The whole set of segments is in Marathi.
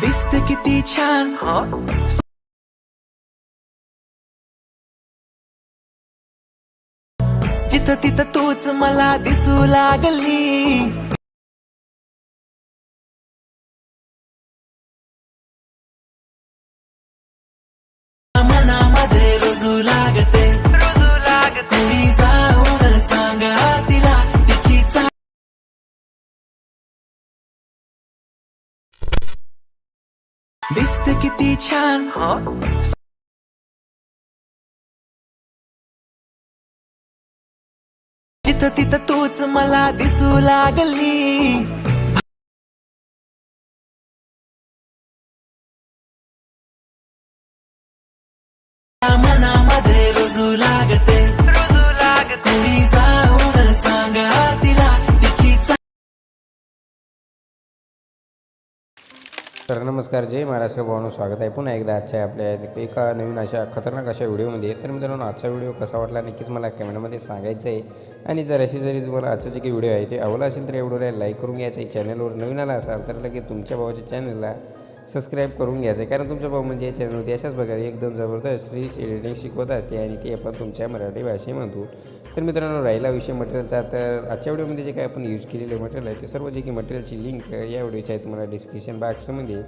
दिसते किती छान. जिथं तिथं तूच मला दिसू लागली. मनामध्ये रुजू लागते. रुजू लागते. छान. जिथं तिथं तूच मला दिसू लागली. सर नमस्कार जय महाराष्ट्र भावानं स्वागत आहे. पुन्हा एकदा आजच्या आपल्या एका नवीन अशा खतरनाक अशा व्हिडिओमध्ये. तर मित्रांनो आजचा व्हिडिओ कसा वाटला नक्कीच मला कमेंटमध्ये सांगायचं आहे. आणि जर अशी जरी तुम्हाला आजचे जे काही व्हिडिओ आहे ते आवडला असेल तर एवढं लाईक करून घ्यायचं आहे. चॅनलवर नवीन आला असाल तर लगेच तुमच्या भावाच्या चॅनलला सबस्क्राईब करून घ्यायचं आहे. कारण तुमच्या भाऊ म्हणजे या चॅनलवरती अशाच प्रकारे एकदम जबरदस्त रीच एडिटिंग शिकवत असते आणि ते आपण तुमच्या मराठी भाषेमधून तर मित्रांनो राहिला विषय मटेरियलचा तर आजच्या व्हिडिओमध्ये जे काय आपण यूज केलेले मटेरियल आहे ते सर्व जे की मटेरियलची लिंक या व्हिडिओच्या आहे तुम्हाला डिस्क्रिप्शन बॉक्समध्ये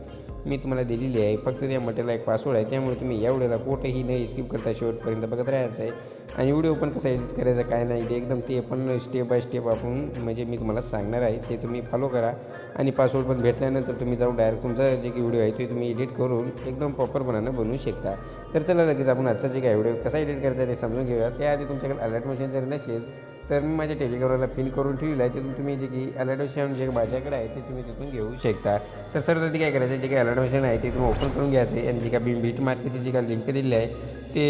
मी तुम्हाला दिलेली आहे. फक्त त्या मटेरियलला एक पासवर्ड आहे त्यामुळे तुम्ही या व्हिडिओला कोठेही नाही स्किप करता शेवटपर्यंत बघत राहायचं आहे. आणि व्हिडिओ पण कसा एडिट करायचा काय नाही ते एकदम ते पण स्टेप बाय स्टेप आपण म्हणजे मी तुम्हाला सांगणार आहे ते तुम्ही फॉलो करा. आणि पासवर्ड पण भेटल्यानंतर तुम्ही जाऊन डायरेक्ट तुमचा जे की व्हिडिओ आहे ते तुम्ही एडिट करून एकदम प्रॉपरपणानं बनवू शकता. तर चला लगेच आपण आजचा जे काय व्हिडिओ कसा एडिट करायचा ते समजून घेऊया. त्याआधी तुमच्याकडे अलर्ट मशीन जर नसेल तर मी माझ्या टेलिग्रामला पिन करून ठेवलं आहे. तिथून तुम्ही जे की अलर्ट मशीन जे माझ्याकडे आहे ते तुम्ही तिथून घेऊ शकता. तर सर ते काय करायचं जे काही अलर्ट मशीन आहे ते तुम्ही ओपन करून घ्यायचं आहे. आणि जे काय बी बीट मार्केटची जी काय लिंक दिलेली आहे ते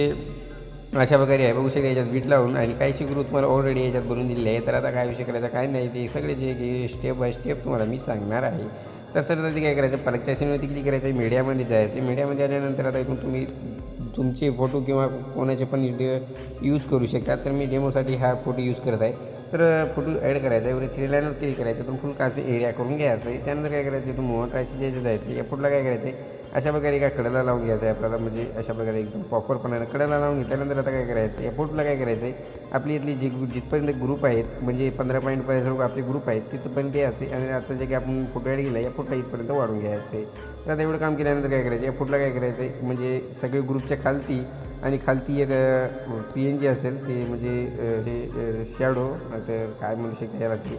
अशा प्रकारे आहे. बघू शकता याच्यात बीट लावून आणि काही शिकरू तुम्हाला ऑलरेडी याच्यात बनवून दिलेले आहे तर आता काय विषय करायचा काय नाही ते सगळे जे की स्टेप बाय स्टेप तुम्हाला मी सांगणार आहे. तर सर ते काय करायचं पालकच्या सीनवरती क्लिक करायचं मीडियामध्ये जायचं मीडियामध्ये आल्यानंतर आता इथून तुम्ही तुमचे फोटो किंवा कोणाचे पण यूज करू शकता. तर मी डेमोसाठी हा फोटो यूज करत आहे. तर फोटो ॲड करायचा आहे. थ्री लाईनवर क्लिक करायचं. तर फुल काचे एरिया करून घ्यायचं आहे. त्यानंतर काय करायचं इथून मोहटायची जे जायचं या फोटोला काय करायचं आहे? अशा प्रकारे एका कड्याला लावून घ्यायचं आहे. आपल्याला म्हणजे अशा प्रकारे एकदम प्रॉपरपणानं कड्याला लावून घेतल्यानंतर आता काय करायचं या काय करायचं आहे? आपली इथली जी जिथपर्यंत ग्रुप आहेत म्हणजे पंधरा पॉईंटपर्यंत आपले ग्रुप आहेत तिथपर्यंत यायचे आणि आता जे काही आपण फोटो गेला केला या इथपर्यंत वाढून घ्यायचं आहे. तर आता एवढं काम केल्यानंतर काय करायचं या फोटोला काय करायचं आहे? म्हणजे सगळे ग्रुपच्या खालती आणि खालती एक पी एन जी असेल ते म्हणजे हे शॅडो तर काय म्हणू शकते याला ते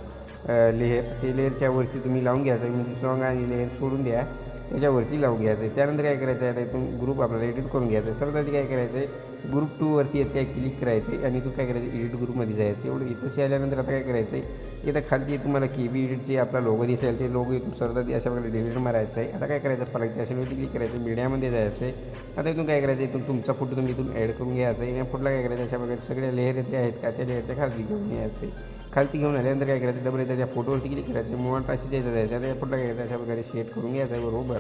लेअर ते लेअरच्या वरती तुम्ही लावून घ्यायचं म्हणजे स्ट्रॉंग आणि लेअर सोडून द्या. त्याच्यावरती लावून घ्यायचं. आहे त्यानंतर काय करायचं आहे आता इथून ग्रुप आपल्याला एडिट करून घ्यायचं आहे. सर्वात आधी काय करायचं आहे ग्रुप टूवरती येते क्लिक करायचं आहे आणि तू काय करायचं एडिट ग्रुपमध्ये जायचं एवढं इथंशी आल्यानंतर आता काय करायचं आहे इथं खालती तुम्हाला के बी एडिटचे आपला लोगो दिसेल ते लोगो इथून सर्वात आधी अशा प्रकारे डिलीट मारायचं आहे. आता काय करायचं फलकच्या अशावरती क्लिक करायचं मीडियामध्ये जायचं आहे. आता इथून काय करायचं इथून तुमचा फोटो तुम्ही इथून ॲड करून घ्यायचा आहे. आणि या फोटोला काय करायचं अशा प्रकारे सगळे लेअर येते आहेत का त्या लेअरच्या खालती घेऊन यायचं आहे. खालती घेऊन आल्यानंतर काय करायचं? डबल येतात त्या फोटोवरती क्लिक करायचं. मुवमेंट पाचशे जायचं जायचं त्या फोटो फोटोला काय करायचं? अशा प्रकारे शेट करून घ्यायचं आहे बरोबर.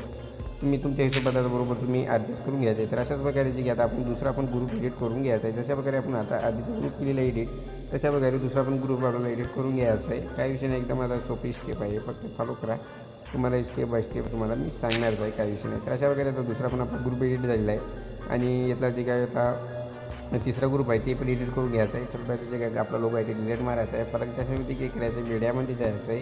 तुम्ही तुमच्या हिशोबात आता बरोबर तुम्ही ॲडजस्ट करून घ्यायचं आहे. तर अशाच प्रकारे जे की आता आपण दुसरा आपण ग्रुप एडिट करून घ्यायचा आहे. जशा प्रकारे आपण आता आधीचा ग्रुप केलेला एडिट तशा प्रकारे दुसरा पण ग्रुप आपल्याला एडिट करून घ्यायचा आहे. काही विषय नाही एकदम आता सोपी स्टेप आहे. फक्त फॉलो करा. तुम्हाला स्टेप बाय स्टेप तुम्हाला मी सांगणारच आहे. काही विषय नाही. तर अशा प्रकारे आता दुसरा पण आपला ग्रुप एडिट झालेला आहे. आणि यातला जे काय आता तिसरा ग्रुप आहे ते पण एडिट करून घ्यायचं आहे. सर्वात जे काय आपला लोक आहे ते डिलेट मारायचा आहे. परत त्याच्यामध्ये काय करायचं आहे मीडियामध्ये जायचं आहे.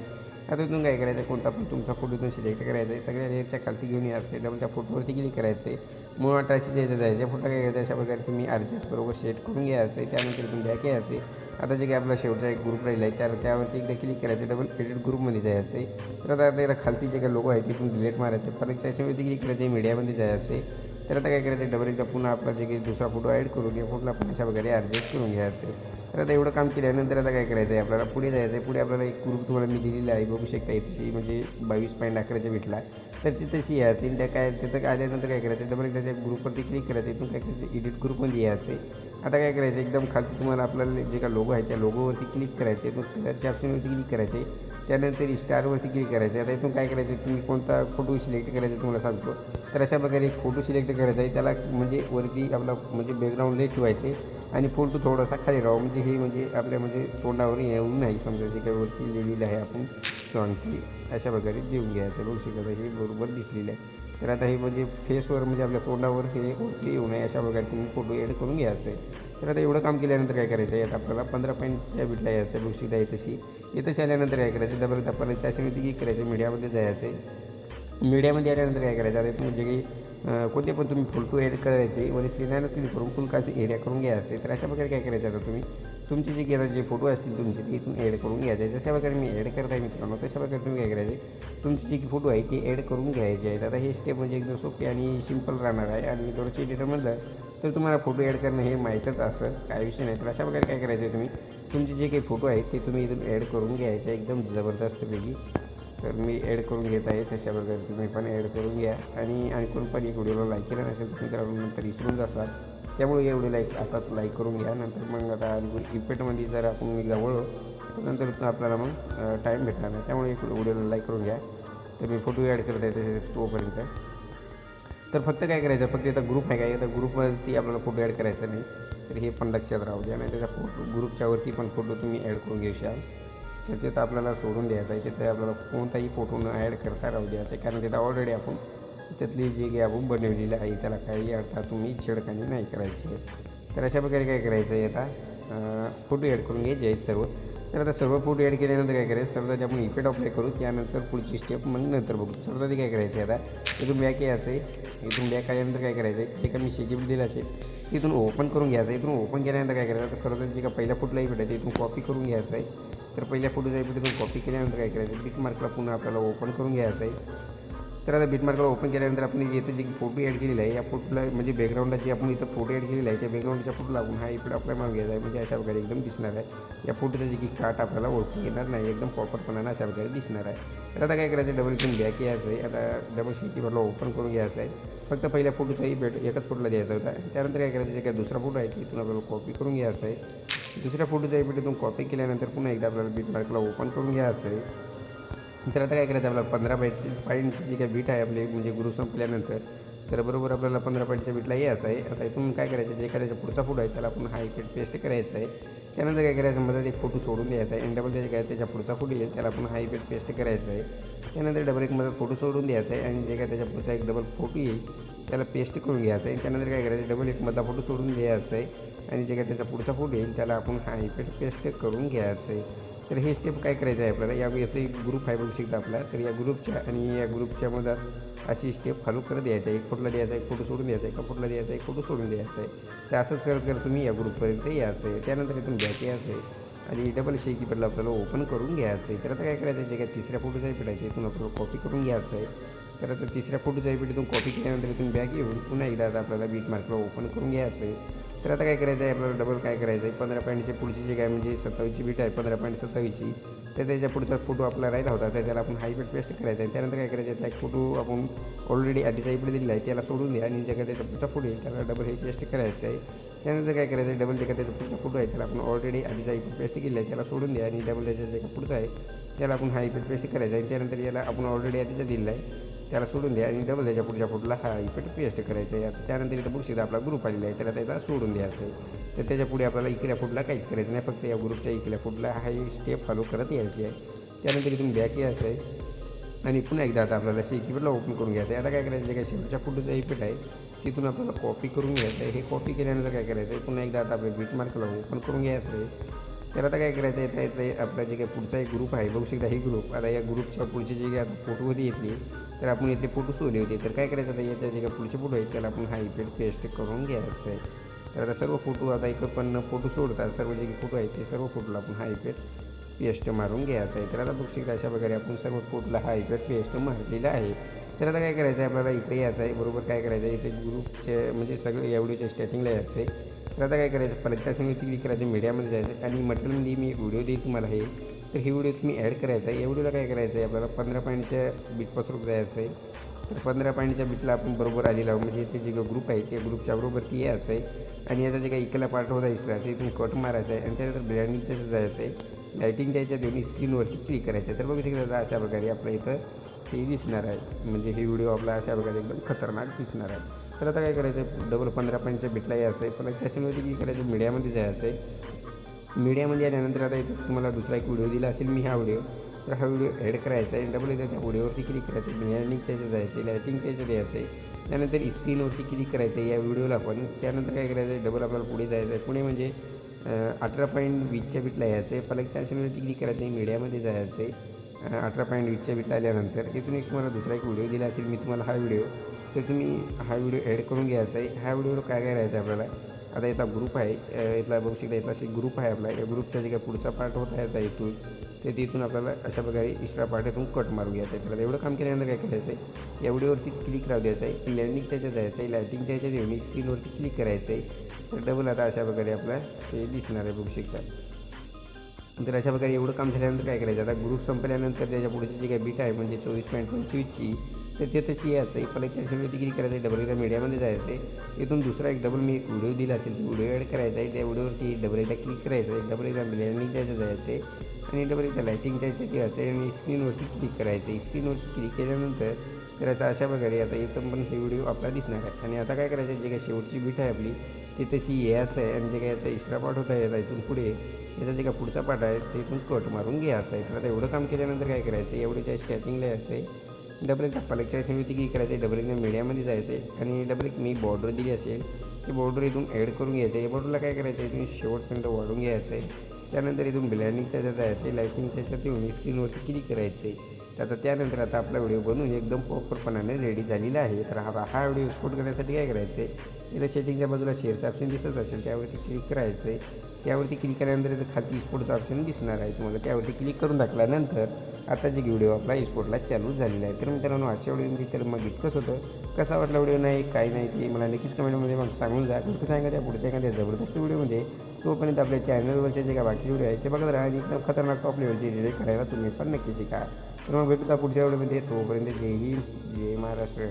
आता इथून काय करायचं आहे कोणता पण तुमचा फोटो इथून सिलेक्ट करायचा आहे. सगळ्या रेटच्या खालती घेऊन यायचं आहे. डबल त्या फोटोवरती क्लिक करायचं आहे. मूळ अठराशे जायचं जायचं फोटो काय करायचं अशा प्रकारे तुम्ही आरजेस बरोबर सेट करून घ्यायचं आहे. त्यानंतर तुम्ही बॅक यायचं आहे. आता जे काही आपला शेवटचा एक ग्रुप राहिला आहे त्या त्यावरती एकदा क्लिक करायचं डबल एडिट ग्रुपमध्ये जायचं आहे. तर आता एकदा खालती जे काही लोक आहेत तिथून डिलेट मारायचे परत त्याच्यावरती क्लिक करायचं आहे मीडियामध्ये जायचं आहे. तर आता काय करायचं डबल एकदा पुन्हा आपला जे काही दुसरा फोटो ॲड करून या फोटोला आपण अशा प्रकारे ॲडजस्ट करून घ्यायचं. तर आता एवढं काम केल्यानंतर आता काय करायचं आहे आपल्याला पुढे जायचं आहे पुढे आपल्याला एक ग्रुप तुम्हाला मी दिलेला आहे बघू शकता तशी म्हणजे बावीस पॉईंट अकराच्या भेटला. तर ती तशी यायची त्या काय तिथं आल्यानंतर काय करायचं डबल एकदा त्या ग्रुपवरती क्लिक करायचं इथून काय करायचं एडिट ग्रुपमध्ये यायचं आहे आता काय करायचं एकदम खालती तुम्हाला आपल्याला जे का लोगो आहे त्या लोगोवरती क्लिक करायचे मग कलरच्या ऑप्शनवरती क्लिक करायचे त्यानंतर स्टारवरती क्लिक करायचं. आता इथून काय करायचं? तुम्ही कोणता फोटो सिलेक्ट करायचा तुम्हाला सांगतो. तर अशा प्रकारे एक फोटो सिलेक्ट करायचा आहे. त्याला म्हणजे वरती आपला म्हणजे बॅकग्राऊंड लेट ठेवायचे आणि फोटो थोडासा खाली राहावा. म्हणजे हे म्हणजे आपल्या म्हणजे तोंडावर येऊन नाही समजा काय काही वरती लिहिलेलं आहे आपण शॉन्टी अशा प्रकारे देऊन घ्यायचं. बघू शकता हे बरोबर दिसलेलं आहे. तर आता हे म्हणजे फेसवर म्हणजे आपल्या तोंडावर हे ओचले येऊ नये. अशा प्रकारे तुम्ही फोटो एड करून घ्यायचं आहे. तर आता एवढं काम केल्यानंतर काय करायचं? आहे आता आपल्याला पंधरा पॉईंटच्या बिटला यायचं आहे बघू आहे तशी. इथं आल्यानंतर काय करायचं? डबल आपल्याला त्याच्यामध्ये की करायचं मीडियामध्ये जायचं आहे. मीडियामध्ये आल्यानंतर काय करायचं? आता तुम्ही जे काही कोणते पण तुम्ही फोटो एड करायचे वर क्लिक करून फुल काय एरिया करून घ्यायचे तर अशा प्रकारे काय करायचं आता तुम्ही? तुमचे जे गेला जे फोटो असतील तुमचे ते इथून ॲड करून घ्यायचे जशा प्रकारे मी ॲड करत आहे मित्रांनो तशा प्रकारे तुम्ही काय करायचे तुमचे जे फोटो आहे ते ॲड करून घ्यायचे आहेत आता हे स्टेप म्हणजे एकदम सोपी आणि सिंपल राहणार आहे. आणि थोडंसं एडिटर म्हणलं तर तुम्हाला फोटो ॲड करणं हे माहीतच असं काय विषय नाही. तर अशा प्रकारे काय करायचं आहे तुम्ही? तुमचे जे काही फोटो आहेत ते तुम्ही इथून ॲड करून घ्यायचे एकदम जबरदस्तपैकी. तर मी ॲड करून घेत आहे. तशा प्रकारे तुम्ही पण ॲड करून घ्या. आणि आणि कोण पण एक व्हिडिओला लाईक केला नसेल तर मित्रांनो नंतर विसरून जासाल. त्यामुळे एवढे लाईक आता लाईक करून घ्या. नंतर मग आता इफेक्टमध्ये जर आपण मी जवळ नंतर आपल्याला मग टाईम भेटणार नाही. त्यामुळे एक व्हिडिओला लाईक करून घ्या. तर मी फोटो ॲड करत आहे तसे तोपर्यंत. तर फक्त काय करायचं फक्त आता ग्रुप आहे काय आता ग्रुपवरती आपल्याला फोटो ॲड करायचा नाही. तर हे पण लक्षात राहू द्या. नाही त्याचा फोटो ग्रुपच्यावरती पण फोटो तुम्ही ॲड करून घेऊ शकाल. तर तिथं आपल्याला सोडून द्यायचं आहे. तिथं आपल्याला कोणताही फोटो न ॲड करता राहू द्यायचं आहे. कारण तिथं ऑलरेडी आपण त्यातली जी काही आपण बनवलेली आहे त्याला काही अर्थात तुम्ही छेडखानी नाही करायची. आहे तर अशा प्रकारे काय करायचं आहे आता फोटो ॲड करून घ्यायचे आहेत सर्व. तर आता सर्व फोटो ॲड केल्यानंतर काय करायचं? सर्वात आपण इफेक्ट अप्लाय करू त्यानंतर पुढची स्टेप मग नंतर बघू. सर्वात ते काय करायचं आहे आता? इथून बॅक यायचं आहे इथून बॅक आल्यानंतर काय करायचं आहे जे काही मी शेड्यूल दिलं असेल तिथून ओपन करून घ्यायचं आहे इथून ओपन केल्यानंतर काय करायचं? आता सर्व जे का पहिल्या फोटोला इफेक्ट आहे इथून कॉपी करून घ्यायचं आहे तर पहिल्या फोटोचा इफेक्ट इथून कॉपी केल्यानंतर काय करायचं? बिक मार्कला पुन्हा आपल्याला ओपन करून घ्यायचं आहे तर आता बीटमार्कला ओपन केल्यानंतर आपण इथं जे फोटो ॲड केलेला आहे या फोटोला म्हणजे बॅकग्राऊंडला जे आपण इथं फोटो ॲड केलेला आहे त्या बॅकग्राऊंडच्या फोटो लागून हा इकडे आपल्या मागे घ्यायचा आहे म्हणजे अशा प्रकारे एकदम दिसणार आहे. या फोटोचं जे की काट आपल्याला ओळखून येणार नाही एकदम प्रॉपरपणानं अशा प्रकारे दिसणार आहे. तर आता काय करायचं डबल इथून बॅक यायचं आहे. आता डबल शेकीवरला ओपन करून घ्यायचं आहे. फक्त पहिल्या फोटोचाही भेट एकच फोटोला द्यायचा होता. त्यानंतर काय करायचं जे काय दुसरा फोटो आहे तिथून आपल्याला कॉपी करून घ्यायचा आहे. दुसऱ्या फोटोचा इफेक्ट कॉपी केल्यानंतर पुन्हा एकदा आपल्याला बीटमार्कला ओपन करून घ्यायचं आहे. तर आता काय करायचं आपल्याला पंधरा पॉईंटची पॉईंटची जी काय बीट आहे आपली म्हणजे गुरु संपल्यानंतर तर बरोबर आपल्याला पंधरा पॉईंटच्या बीटला यायचं आहे. आता इथून काय करायचं जे करायचं पुढचा फोटो आहे त्याला आपण हा इफेक्ट पेस्ट करायचं आहे. त्यानंतर काय करायचं मध्ये एक फोटो सोडून द्यायचा आहे. आणि डबल त्याच्या काय त्याच्या पुढचा फोटो येईल त्याला आपण हा इफेक्ट पेस्ट करायचं आहे. त्यानंतर डबल एक मध्ये फोटो सोडून द्यायचा आहे. आणि जे काय त्याच्या पुढचा एक डबल फोटो येईल त्याला पेस्ट करून घ्यायचं आहे. त्यानंतर काय करायचं डबल एक मधला फोटो सोडून द्यायचा आहे. आणि जे काय त्याचा पुढचा फोटो येईल त्याला आपण हा इफेक्ट पेस्ट करून घ्यायचं आहे. तर हे स्टेप काय करायचं आहे आपल्याला? या याचं एक ग्रुप आहे बघू शकता आपला. तर या ग्रुपच्या आणि या ग्रुपच्या मधात अशी स्टेप फॉलो करत द्यायचा आहे. एक फोटोला द्यायचा एक फोटो सोडून द्यायचा एका फोटोला द्यायचा एक फोटो सोडून द्यायचा आहे. तर असंच करत करत तुम्ही या ग्रुपपर्यंत यायचं आहे. त्यानंतर इथून घ्यायचं यायचं आहे. आणि डबल शेकी पडलं आपल्याला ओपन करून घ्यायचं आहे. तर आता काय करायचं आहे? जे काय तिसऱ्या फोटोचा भेटायचं इथून आपल्याला कॉपी करून घ्यायचं आहे. तर आता तिसऱ्या फोटोचा इफेक्ट इथून कॉपी केल्यानंतर इथून बॅग येऊन पुन्हा एकदा आता आपल्याला बीट मार्कला ओपन करून घ्यायचं आहे. तर आता काय करायचं आहे? आपल्याला डबल काय करायचं आहे? पंधरा पॉईंटचे पुढची जे काय म्हणजे सत्तावीसची बीट आहे पंधरा पॉईंट सत्तावीसची तर त्याच्या पुढचा फोटो आपला राहिला होता. तर त्याला आपण हायपेट पेस्ट करायचा आहे. त्यानंतर काय करायचं आहे? त्या एक फोटो आपण ऑलरेडी आधीचा इकडे दिलेला आहे. त्याला सोडून द्या आणि ज्या काय त्याचा पुढचा फोटो आहे त्याला डबल हे पेस्ट करायचं आहे. त्यानंतर काय करायचं आहे? डबल जे काय त्याचा पुढचा फोटो आहे त्याला आपण ऑलरेडी आधीचा इकडे पेस्ट केलेला आहे. त्याला सोडून द्या आणि डबल त्याच्या जे पुढचा आहे त्याला आपण हायपेट पेस्ट करायचा आहे. त्यानंतर याला आपण ऑलरेडी आधीचा दिलेला आहे. त्याला सोडून द्या. आणि डबल त्याच्या पुढच्या फुटला हा इकडे पेस्ट करायचा आहे. आता त्यानंतर इथं बुरशीचा आपला ग्रुप आलेला आहे. त्याला त्याचा सोडून द्यायचं आहे. तर त्याच्या पुढे आपल्याला इकड्या फुटला काहीच करायचं नाही. फक्त या ग्रुपच्या इकड्या फुटला हा स्टेप फॉलो करत यायची आहे. त्यानंतर इथून बॅक यायचं आहे. आणि पुन्हा एकदा आता आपल्याला शेकीपेटला ओपन करून घ्यायचं आहे. आता काय करायचं आहे? काय शेवटच्या फुटचं इपेट आहे. तिथून आपल्याला कॉपी करून घ्यायचं आहे. हे कॉपी केल्यानंतर काय करायचं आहे? पुन्हा एकदा आता आपल्या बीटमार्कला ओपन करून घ्यायचं आहे. त्याला आता काय करायचं आहे? त्या आपला जे काही पुढचा एक ग्रुप आहे. बघू शकता ही ग्रुप आता या ग्रुपच्या पुढचे जे काही आता फोटोमध्ये येतली तर आपण इथे फोटो सोडले होते. तर काय करायचं आता? याच्या जे काय पुढचे फोटो आहेत त्याला आपण हा इफेक्ट पेस्ट करून घ्यायचं आहे तर आता सर्व फोटो आता एक पण फोटो सोडतात. सर्व जे काही फोटो आहेत ते सर्व फोटोला आपण हा इफेक्ट पेस्ट मारून घ्यायचा आहे. तर आता बघशील अशा प्रकारे आपण सर्व फोटोला हा इफेक्ट पेस्ट मारलेला आहे. तर आता काय करायचं आहे? आपल्याला इकडे यायचं आहे. बरोबर काय करायचं आहे? इथे ग्रुपचे म्हणजे सगळे एवढीच्या स्टार्टिंगला यायचं आहे तर आता काय करायचं? परतच्या संगीत क्लिक करायचं मीडियामध्ये जायचं आणि मटेरियलमध्ये मी व्हिडिओ देईल तुम्हाला हे. तर ही व्हिडिओ तुम्ही ॲड करायचा आहे. एवढीला काय करायचं आहे? आपल्याला पंधरा पॉईंटच्या बीटपासून जायचं आहे. तर पंधरा पॉईंटच्या बीटला आपण बरोबर आलेला आहोत. म्हणजे ते जे ग्रुप आहे ते ग्रुपच्या बरोबर ती यायचं आहे. आणि याचा जे काही इकला पार्ट होता इसला ते तुम्ही कट मारायचं आहे. आणि त्यानंतर ब्रँडिंगचं जायचं आहे. लाईटिंग द्यायच्या दोन्ही स्क्रीनवरती क्लिक करायचं आहे. तर बघू शकता अशा प्रकारे आपल्या इथं ते दिसणार आहे. म्हणजे हे व्हिडिओ आपला अशा प्रकारे एकदम खतरनाक दिसणार आहे. तर आता काय करायचं आहे? डबल पंधरा पॉईंटच्या बीटला यायचं आहे. पण त्याच्यामध्ये की करायचं? मीडियामध्ये जायचं आहे. मीडियामध्ये आल्यानंतर आता इथं तुम्हाला दुसरा एक व्हिडिओ दिला असेल मी हा व्हिडिओ. तर हा व्हिडिओ ॲड करायचा आहे. डबल येतं त्या व्हिडिओवरती क्लिक करायचं बिर्याणीच्या जायचं लायटिंगच्या याच्यात द्यायचं आहे. त्यानंतर स्क्रीनवरती क्लिक करायचं आहे या व्हिडिओला पण त्यानंतर काय करायचं आहे? डबल आपल्याला पुढे जायचं आहे. पुणे म्हणजे अठरा पॉईंट वीसच्या बिटला यायचं आहे. पलकच्या आशेवरती क्लिक करायचं आहे. मीडियामध्ये जायचं आहे. अठरा पॉईंट वीसच्या बिटला आल्यानंतर तिथून एक तुम्हाला दुसरा एक व्हिडिओ दिला असेल. मी तुम्हाला हा व्हिडिओ. तर तुम्ही हा व्हिडिओ ॲड करून घ्यायचा आहे. ह्या व्हिडिओवर काय काय करायचं आहे आपल्याला? आता इथला ग्रुप आहे इथला बघू शकता इथला एक ग्रुप आहे आपला. या ग्रुपचा जे काय पुढचा पार्ट होत आहे आता इथून ते तिथून आपल्याला अशा प्रकारे इस्ट्रा पार्ट इथून कट मारू घ्यायचा आहे. त्याला एवढं काम केल्यानंतर काय करायचं आहे? या क्लिक राहू द्यायचं आहे. लँडिंगच्या याच्यात जायचं आहे. लायटिंगच्या याच्यात येऊन स्क्रीनवरती क्लिक करायचं आहे. तर डबल आता अशा प्रकारे आपला ते दिसणार आहे बघू शकता. तर अशा प्रकारे एवढं काम झाल्यानंतर काय करायचं? आता ग्रुप संपल्यानंतर त्याच्या पुढची जी काही बीट आहे म्हणजे चोवीस पॉईंट पंचवीसची तर ते तशी यायचं. आहे पलकच्या सेवेवरती क्लिक करायचं आहे डबल एकदा मीडियामध्ये जायचं आहे इथून दुसरा एक डबल मी एक व्हिडिओ दिला असेल तो व्हिडिओ ॲड करायचा आहे त्या व्हिडिओवरती डबल एकदा क्लिक करायचं आहे डबल एकदा लँडिंगच्या जायचं आहे आणि डबल एकदा लायटिंगच्या याच्यात यायचं आहे आणि स्क्रीनवरती क्लिक करायचं आहे स्क्रीनवरती क्लिक केल्यानंतर तर आता अशा प्रकारे आता इथं पण हे व्हिडिओ आपला दिसणार आहे. आणि आता काय करायचं आहे जे काही शेवटची बीट आहे आपली ती तशी यायचं आहे आणि जे काही याचा इस्ट्रा पार्ट होता याचा इथून पुढे याचा जे काय पुढचा पार्ट आहे ते इथून कट मारून घ्यायचा आहे तर आता एवढं काम केल्यानंतर काय करायचं आहे एवढ्याच्या स्टॅचिंगला यायचं आहे डबल एक पलकच्या समिती की करायचं आहे डबल एकदा मीडियामध्ये जायचं आहे आणि डबल एक मी बॉर्डर दिली असेल ती बॉर्डर इथून ॲड करून घ्यायचं. आहे बॉर्डरला काय करायचं? आहे इथून शेवटपर्यंत वाढून घ्यायचं. आहे त्यानंतर इथून ब्लँडिंगच्या याच्यात जायचं आहे लाईटिंगच्या याच्यात येऊन स्क्रीनवरती क्लिक करायचं. आहे तर आता त्यानंतर आता आपला व्हिडिओ बनवून एकदम प्रॉपरपणाने रेडी झालेला आहे. तर हा हा व्हिडिओ एक्सपोर्ट करण्यासाठी काय करायचं? आहे तिथं सेटिंगच्या बाजूला शेअरचं ऑप्शन दिसत असेल. त्यावरती क्लिक करायचं आहे त्यावरती क्लिक केल्यानंतर इथं खाली एक्सपोर्टचं ऑप्शन दिसणार आहे. तुम्हाला त्यावरती क्लिक करून टाकल्यानंतर आता जे व्हिडिओ आपला एक्सपोर्टला चालू झालेला आहे. तर मित्रांनो आजच्या व्हिडिओमध्ये तर मग इतकंच होतं. कसा वाटला व्हिडिओ नाही काय नाही ते मला नक्कीच कमेंटमध्ये मग सांगून जा. कुठं सांगा त्या पुढच्या एखाद्या जबरदस्त व्हिडिओमध्ये तोपर्यंत आपल्या चॅनलवरचे जे काय बाकी व्हिडिओ आहेत ते बघत राहा. आणि एकदम खतरनाक टॉपलेवरचे लेवलचे करायला तुम्ही पण नक्की शिका. तर मग भेटूया पुढच्या व्हिडिओमध्ये तोपर्यंत जय हिंद जय महाराष्ट्र.